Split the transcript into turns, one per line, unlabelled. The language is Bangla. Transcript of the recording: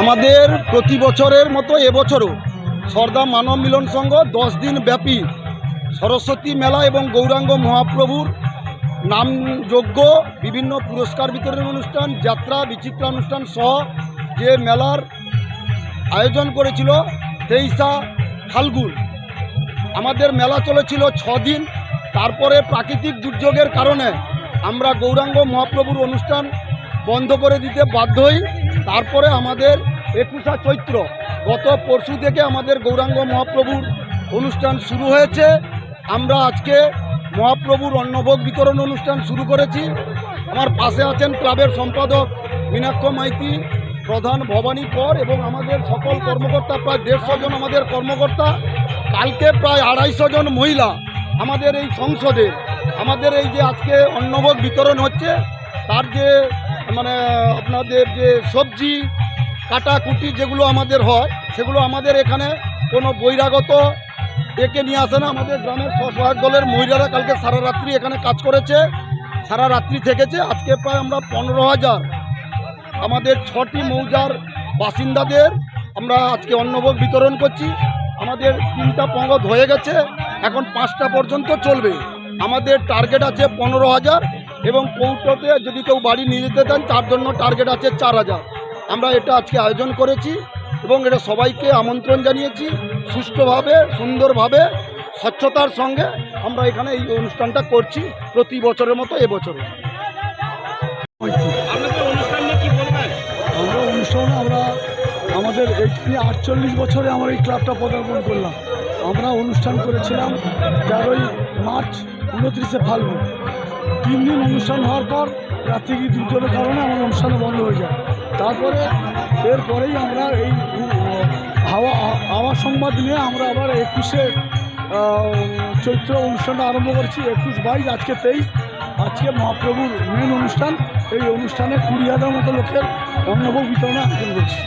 আমাদের প্রতি বছরের মতো এবছরও সর্দার মানব মিলন সংঘ দশ দিন ব্যাপী সরস্বতী মেলা এবং গৌরাঙ্গ মহাপ্রভুর নামযোগ্য বিভিন্ন পুরস্কার বিতরণ অনুষ্ঠান, যাত্রা বিচিত্রা অনুষ্ঠান সহ যে মেলার আয়োজন করেছিল তেইশা ফাল্গুন। আমাদের মেলা চলেছিল দিন তারপরে প্রাকৃতিক দুর্যোগের কারণে আমরা গৌরাঙ্গ মহাপ্রভুর অনুষ্ঠান বন্ধ করে দিতে বাধ্য হই। তারপরে আমাদের একুশা চৈত্র, গত পরশু থেকে আমাদের গৌরাঙ্গ মহাপ্রভুর অনুষ্ঠান শুরু হয়েছে। আমরা আজকে মহাপ্রভুর অন্নভোগ বিতরণ অনুষ্ঠান শুরু করেছি। আমার পাশে আছেন ক্লাবের সম্পাদক মীনাক্ষ মাইতি, প্রধান ভবানী কর এবং আমাদের সকল কর্মকর্তা, প্রায় দেড়শো জন আমাদের কর্মকর্তা। কালকে প্রায় আড়াইশো জন মহিলা আমাদের এই সংসদে, আমাদের এই যে আজকে অন্নভোগ বিতরণ হচ্ছে, তার যে মানে আপনাদের যে সবজি, কাটাকুটি যেগুলো আমাদের হয়, সেগুলো আমাদের এখানে কোনো বহিরাগত ডেকে নিয়ে আসে না। আমাদের গ্রামের স্বসহায়ক দলের মহিলারা কালকে সারা রাত্রি এখানে কাজ করেছে, সারা রাত্রি থেকেছে। আজকে প্রায় আমরা পনেরো হাজার, আমাদের ছটি মৌজার বাসিন্দাদের আমরা আজকে অন্নভোগ বিতরণ করছি। আমাদের তিনটা পঙ্গত হয়ে গেছে। এখন পাঁচটা পর্যন্ত চলবে। আমাদের টার্গেট আছে পনেরো হাজার এবং কৌটোতে যদি কেউ বাড়ি নিয়ে যেতে চান তার জন্য টার্গেট আছে চার হাজার। আমরা এটা আজকে আয়োজন করেছি এবং এটা সবাইকে আমন্ত্রণ জানিয়েছি। সুষ্ঠুভাবে সুন্দরভাবে স্বচ্ছতার সঙ্গে আমরা এখানে এই অনুষ্ঠানটা করছি প্রতি বছরের মতো এবছরে
আমরা অনুষ্ঠানে আমরা আমাদের এইখানে আটচল্লিশ বছরে আমরা এই ক্লাবটা পদার্পণ করলাম। আমরা অনুষ্ঠান করেছিলাম তেরোই মার্চ উনত্রিশে ফাল্গুন। তিন দিন অনুষ্ঠান হওয়ার পর রাত্রি দুর্যোগের কারণে আমার অনুষ্ঠান বন্ধ হয়ে যায়। তারপরে এরপরেই আমরা এই হাওয়া হাওয়া সংবাদ নিয়ে আমরা আবার একুশে চৈত্র অনুষ্ঠানটা আরম্ভ করছি। একুশ বাইশ, আজকে তেইশ। আজকে মহাপ্রভুর মেন অনুষ্ঠান। এই অনুষ্ঠানে কুড়ি হাজার মতো লোকের অন্নভোগ বিতরণে আয়োজন করছি।